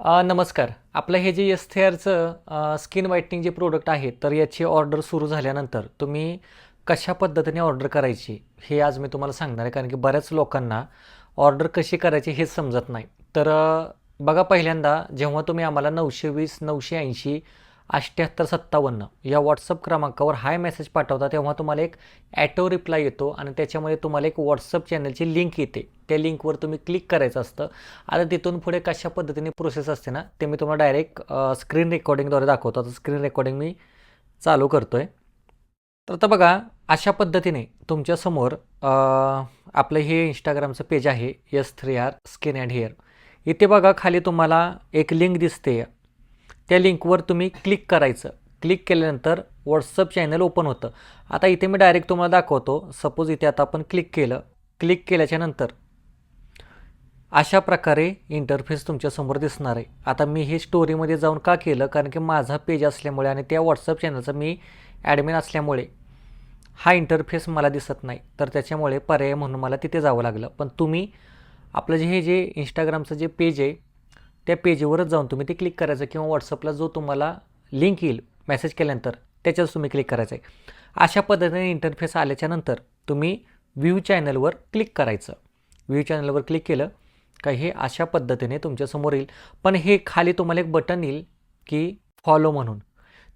नमस्कार. आपलं हे जे एस थेअरचं स्किन व्हाईटनिंग जे प्रोडक्ट आहे तर याची ऑर्डर सुरू झाल्यानंतर तुम्ही कशा पद्धतीने ऑर्डर करायची हे आज मी तुम्हाला सांगणार आहे. कारण की बऱ्याच लोकांना ऑर्डर कशी करायची हेच समजत नाही. तर बघा पहिल्यांदा जेव्हा तुम्ही आम्हाला नऊशे वीस नऊशे ऐंशी अठ्ठ्याहत्तर सत्तावन्न. या व्हॉट्सअप क्रमांकावर हाय मेसेज पाठवता तेव्हा तुम्हाला एक ॲटो रिप्लाय येतो आणि त्याच्यामध्ये तुम्हाला एक व्हॉट्सअप चॅनलची लिंक येते. त्या लिंकवर तुम्ही क्लिक करायचं असतं. आता तिथून पुढे कशा पद्धतीने प्रोसेस असते ना ते मी तुम्हाला डायरेक्ट स्क्रीन रेकॉर्डिंगद्वारे दाखवतो. आता स्क्रीन रेकॉर्डिंग मी चालू करतो आहे तर आता बघा अशा पद्धतीने तुमच्यासमोर आपलं हे इंस्टाग्रामचं पेज आहे yes three R skin and hair इथे बघा खाली तुम्हाला एक लिंक दिसते. त्या लिंकवर तुम्ही क्लिक करायचं. क्लिक केल्यानंतर व्हॉट्सअप चॅनल ओपन होतं. आता इथे मी डायरेक्ट तुम्हाला दाखवतो. सपोज इथे आता आपण क्लिक केलं. क्लिक केल्याच्यानंतर अशा प्रकारे इंटरफेस तुमच्यासमोर दिसणार आहे. आता मी हे स्टोरीमध्ये जाऊन का केलं? कारण की माझा पेज असल्यामुळे आणि त्या व्हॉट्सअप चॅनलचा मी ॲडमिन असल्यामुळे हा इंटरफेस मला दिसत नाही. तर त्याच्यामुळे पर्याय म्हणून मला तिथे जावं लागलं. पण तुम्ही आपलं जे हे जे इंस्टाग्रामचं जे पेज आहे त्या पेजवरच जाऊन तुम्ही ते क्लिक करायचं किंवा व्हॉट्सअपला जो तुम्हाला लिंक येईल मेसेज केल्यानंतर त्याच्यावर तुम्ही क्लिक करायचं आहे अशा पद्धतीने इंटरफेस आल्याच्यानंतर तुम्ही व्ह्यू चॅनलवर क्लिक करायचं. व्ह्यू चॅनलवर क्लिक केलं का हे अशा पद्धतीने तुमच्यासमोर येईल. पण हे खाली तुम्हाला एक बटन येईल की फॉलो म्हणून.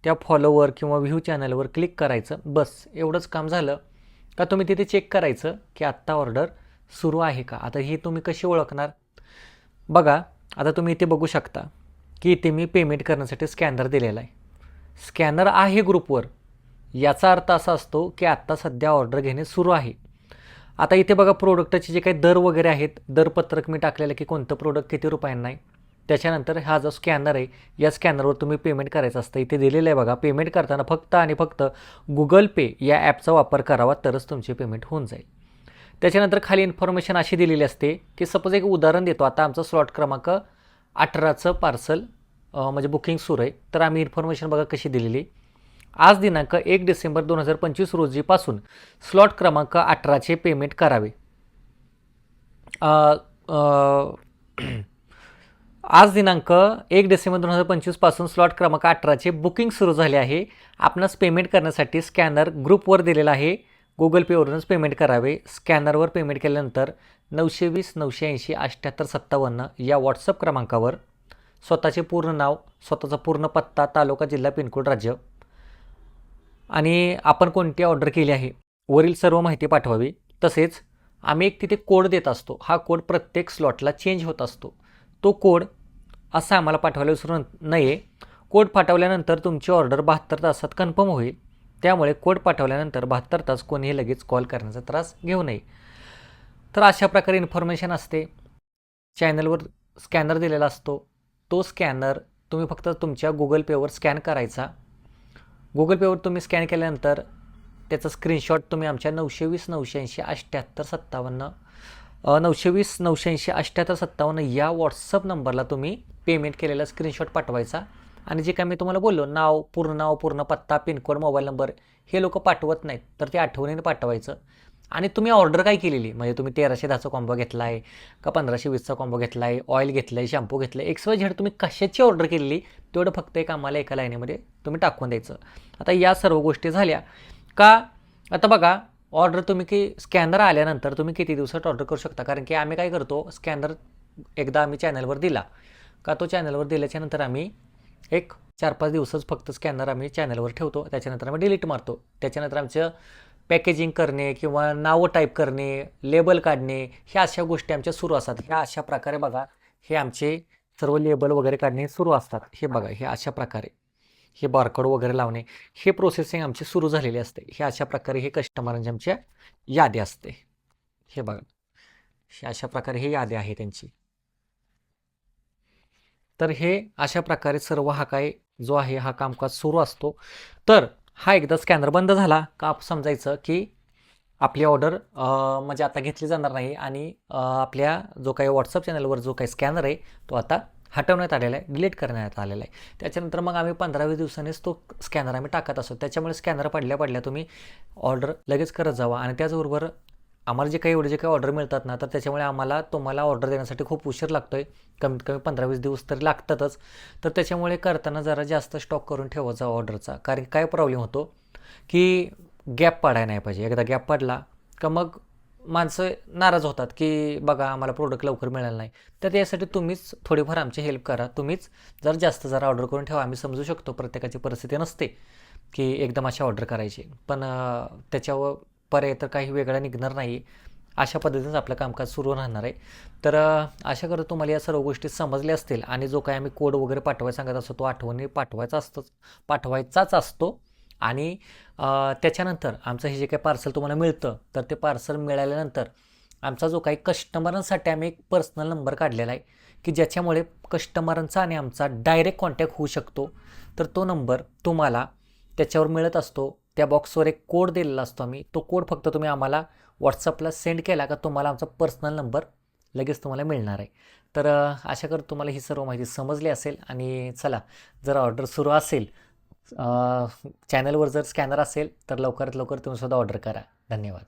त्या फॉलोवर किंवा व्ह्यू चॅनलवर क्लिक करायचं. बस एवढंच काम झालं का तुम्ही तिथे चेक करायचं की आत्ता ऑर्डर सुरू आहे का? आता ही तुम्ही कशी ओळखणार? बघा आता तुम्ही इथे बघू शकता की इथे मी पेमेंट करण्यासाठी स्कॅनर दिलेला आहे. स्कॅनर आहे ग्रुपवर याचा अर्थ असा असतो की आत्ता सध्या ऑर्डर घेणे सुरू आहे. आता इथे बघा प्रोडक्टचे जे काही दर वगैरे आहेत दरपत्रक मी टाकलेलं की कोणतं प्रोडक्ट किती रुपयांना आहे. त्याच्यानंतर हा जो स्कॅनर आहे या स्कॅनरवर तुम्ही पेमेंट करायचं असतं. इथे दिलेलं आहे बघा पेमेंट करताना फक्त आणि फक्त गुगल पे या ॲपचा वापर करावा तरच तुमचे पेमेंट होऊन जाईल. त्याच्यानंतर खाली इन्फॉर्मेशन अशी दिलेली असते की सपोज एक उदाहरण देतो. आता आमचा स्लॉट क्रमांक अठराचं पार्सल म्हणजे बुकिंग सुरू आहे. तर आम्ही इन्फॉर्मेशन बघा कशी दिलेली. आज दिनांक एक डिसेंबर दोन हजार पंचवीस रोजीपासून स्लॉट क्रमांक अठराचे पेमेंट करावे. आज दिनांक एक डिसेंबर दोन हजार पंचवीसपासून स्लॉट क्रमांक अठराचे बुकिंग सुरू झाले आहे. आपणास पेमेंट करण्यासाठी स्कॅनर ग्रुपवर दिलेला आहे. गुगल पेवरूनच पेमेंट करावे. स्कॅनरवर पेमेंट केल्यानंतर नऊशे वीस नऊशे ऐंशी अठ्ठ्याहत्तर सत्तावन्न या व्हॉट्सअप क्रमांकावर स्वतःचे पूर्ण नाव स्वतःचा पूर्ण पत्ता तालुका जिल्हा पिनकोड राज्य आणि आपण कोणती ऑर्डर केली आहे वरील सर्व माहिती पाठवावी. तसेच आम्ही एक तिथे कोड देत असतो. हा कोड प्रत्येक स्लॉटला चेंज होत असतो. तो कोड असा आम्हाला पाठवायला विसरू नये. कोड पाठवल्यानंतर तुमची ऑर्डर बहात्तर तासात कन्फर्म होईल. त्यामुळे कोड पाठवल्यानंतर बहात्तर तास कोणीही लगेच कॉल करण्याचा त्रास घेऊ नये. तर अशा प्रकारे इन्फॉर्मेशन असते. चॅनलवर स्कॅनर दिलेला असतो. तो स्कॅनर तुम्ही फक्त तुमच्या गुगल पेवर स्कॅन करायचा. गुगल पेवर तुम्ही स्कॅन केल्यानंतर त्याचा स्क्रीनशॉट तुम्ही आमच्या नऊशे वीस नऊशे ऐंशी अठ्ठ्याहत्तर सत्तावन्न नऊशे वीस नऊशे ऐंशी अठ्ठ्याहत्तर सत्तावन्न या व्हॉट्सअप नंबरला तुम्ही पेमेंट केलेला स्क्रीनशॉट पाठवायचा. आणि जे काय मी तुम्हाला बोललो नाव पूर्ण नाव पूर्ण पत्ता पिनकोड मोबाईल नंबर हे लोक पाठवत नाहीत. तर ते आठवणीने पाठवायचं. आणि तुम्ही ऑर्डर काय केलेली? म्हणजे तुम्ही तेराशे दहाचा कॉम्बो घेतला आहे का पंधराशे वीसचा कॉम्बो घेतला आहे ऑइल घेतलं आहे शॅम्पू घेतलं आहे एक्स वाय झेड तुम्ही कशाची ऑर्डर केलेली? तेवढं फक्त एक आम्हाला एका लाईनीमध्ये तुम्ही टाकून द्यायचं. आता या सर्व गोष्टी झाल्या का? आता बघा ऑर्डर तुम्ही की स्कॅनर आल्यानंतर तुम्ही किती दिवसात ऑर्डर करू शकता? कारण की आम्ही काय करतो स्कॅनर एकदा आम्ही चॅनलवर दिला. का तो चॅनलवर दिल्याच्यानंतर आम्ही एक चार पाच दिवसच फक्त स्कॅनर आम्ही चॅनलवर ठेवतो त्याच्यानंतर आम्ही डिलीट मारतो. त्याच्यानंतर आमचं पॅकेजिंग करणे किंवा नावं टाईप करणे लेबल काढणे ह्या अशा गोष्टी आमच्या सुरू असतात. ह्या अशा प्रकारे बघा हे आमचे सर्व लेबल वगैरे काढणे सुरू असतात. हे बघा हे अशा प्रकारे. हे बारकोड वगैरे लावणे हे प्रोसेसिंग आमची सुरू झालेली असते. हे अशा प्रकारे हे कस्टमरांची आमच्या यादी असते. हे बघा. हे अशा प्रकारे हे यादी आहे त्यांची. तर हे अशा प्रकारे सर्व हा काय जो आहे हा कामकाज सुरू असतो. तर हा एकदा स्कॅनर बंद झाला का समजायचं की आपली ऑर्डर म्हणजे आता घेतली जाणार नाही आणि आपल्या जो काही व्हॉट्सअप चॅनलवर जो काही स्कॅनर आहे तो आता हटवण्यात आलेला आहे डिलीट करण्यात आलेला आहे. त्याच्यानंतर मग आम्ही पंधरावीस दिवसांनीच तो स्कॅनर आम्ही टाकत असतो. त्याच्यामुळे स्कॅनर पडल्या पडल्या तुम्ही ऑर्डर लगेच करत जावा आणि त्याचबरोबर आम्हाला जे काही एवढे जे काही ऑर्डर मिळतात ना तर त्याच्यामुळे आम्हाला तुम्हाला ऑर्डर देण्यासाठी खूप उशीर लागतो आहे कमीत कमी पंधरा वीस दिवस तरी लागतातच. तर त्याच्यामुळे करताना जरा जास्त स्टॉक करून ठेवायचा ऑर्डरचा. कारण काय प्रॉब्लेम होतो की गॅप पाडायला नाही पाहिजे. एकदा गॅप पडला का मग माणसं नाराज होतात की बघा आम्हाला प्रोडक्ट लवकर मिळालं नाही. तर यासाठी तुम्हीच थोडीफार आमची हेल्प करा. तुम्हीच जर जास्त जरा ऑर्डर करून ठेवा. आम्ही समजू शकतो प्रत्येकाची परिस्थिती नसते की एकदम अशी ऑर्डर करायची. पण त्याच्यावर पर्याय तर काही वेगळा निघणार नाही. अशा पद्धतीनेच आपलं कामकाज सुरू राहणार आहे. तर अशा आशा करतो तुम्हाला या सर्व गोष्टी समजल्या असतील आणि जो काही आम्ही कोड वगैरे पाठवायला सांगत असतो तो आठवणी पाठवायचा असतोच पाठवायचाच असतो. आणि त्याच्यानंतर आमचं हे जे काही पार्सल तुम्हाला मिळतं तर ते पार्सल मिळाल्यानंतर आमचा जो काही कस्टमरांसाठी आम्ही एक पर्सनल नंबर काढलेला आहे की ज्याच्यामुळे कस्टमरांचा आणि आमचा डायरेक्ट कॉन्टॅक्ट होऊ शकतो. तर तो नंबर तुम्हाला त्याच्यावर मिळत असतो. त्या बॉक्सवर एक कोड दिलेला असतो आम्ही. तो कोड फक्त तुम्ही आम्हाला व्हॉट्सअपला सेंड केला का तुम्हाला आमचा पर्सनल नंबर लगेच तुम्हाला मिळणार आहे. तर आशा करतो तुम्हाला ही सर्व माहिती समजली असेल आणि चला जर ऑर्डर सुरू असेल चॅनलवर जर स्कॅनर असेल तर लवकरात लवकर तुम्हीसुद्धा ऑर्डर करा. धन्यवाद.